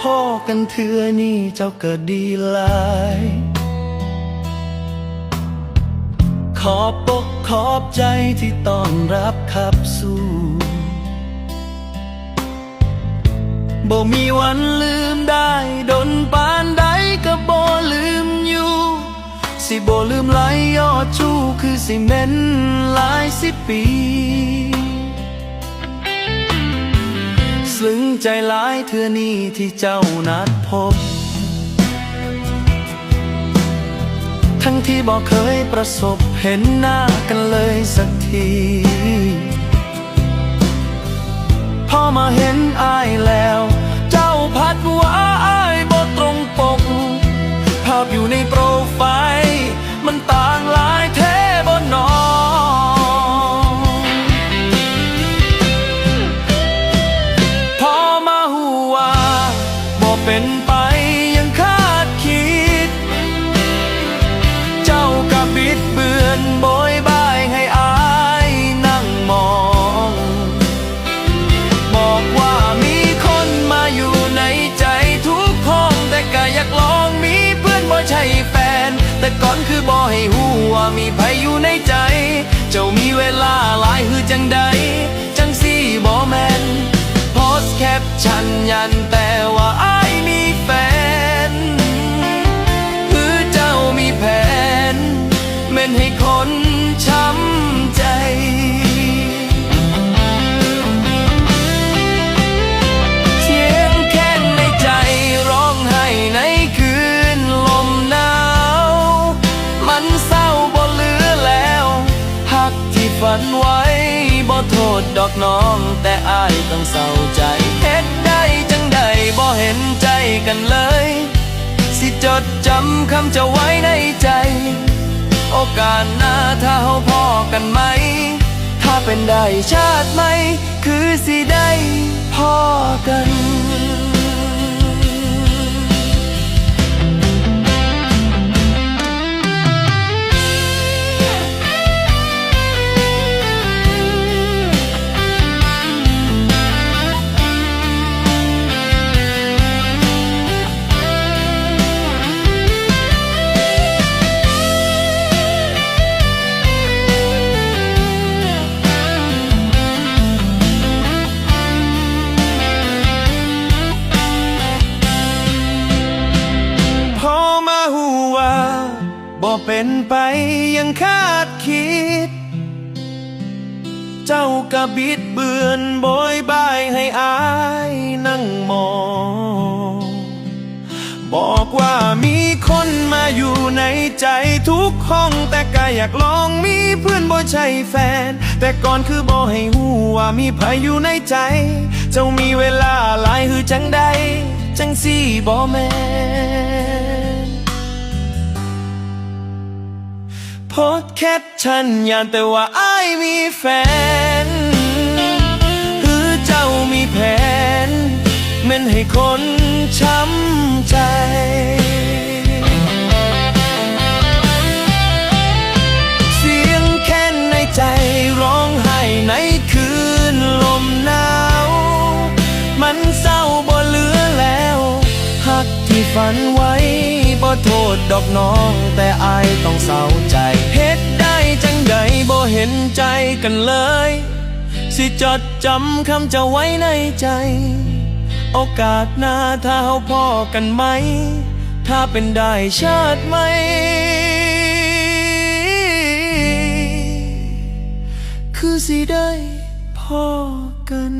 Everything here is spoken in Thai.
พ่อกันเถื่อนี่เจ้าเก็ดีหลาย ขอบอกขอบใจที่ต้อนรับขับสู่บ่มีวันลืมได้ดนปานใดก็บ่ลืมอยู่ สิบ่ลืมไหลยอดชูคือสิเมนหลายสิบปี ซึ้งใจหลายเทือนี้ที่เจ้านัดพบ ทั้งที่บอกเคยประสบเห็นหน้ากันเลยสักทีพอมาเห็นอายแล้ว ว่ามีใครอยู่ในใจ เจ้ามีเวลาหลายหือจังใด จังสี่บอแมนโพสแคปชั่นยันแต่ว่า ษดอกน้องแต่อายต้องเศร้าใจเฮ็ดได้จังใดบ่เห็นใจกันเลย สิจดจำคำจะไว้ในใจ โอกาสหน้าถ้าเฮาพอกันไหม ถ้าเป็นได้ชาติไหม คือสิได้พอกัน บ่เป็นไปอยังคาดคิด เจ้ากะบิดเบือนโบยบายให้อายนั่งมอง บอกว่ามีคนมาอยู่ในใจทุกห้องแต่ก็อยากลองมีเพื่อนบ่ใช่แฟน แต่ก่อนคือบ่ให้หูว่ามีไผอยู่ในใจ เจ้ามีเวลาหลายคือจังใดจังสี่บ่แม่ สต์แคปชั่นยานแต่ว่าอายมีแฟนคือเจ้ามีแผนม่นให้คนช้ำใจเสียงแค้นในใจร้องไห้ในคืนลมหนาวมันเศร้าบ่เหลือแล้วหักที่ฝันไว้ บ่โทษดอกน้องแต่อายต้องเศร้าใจ เฮ็ดได้จังใดบ่เห็นใจกันเลย สิจดจำคำจะไว้ในใจ โอกาสหน้าถ้าเฮาพ่อกันไหม ถ้าเป็นได้ชาติไหม คือสิได้พ่อกัน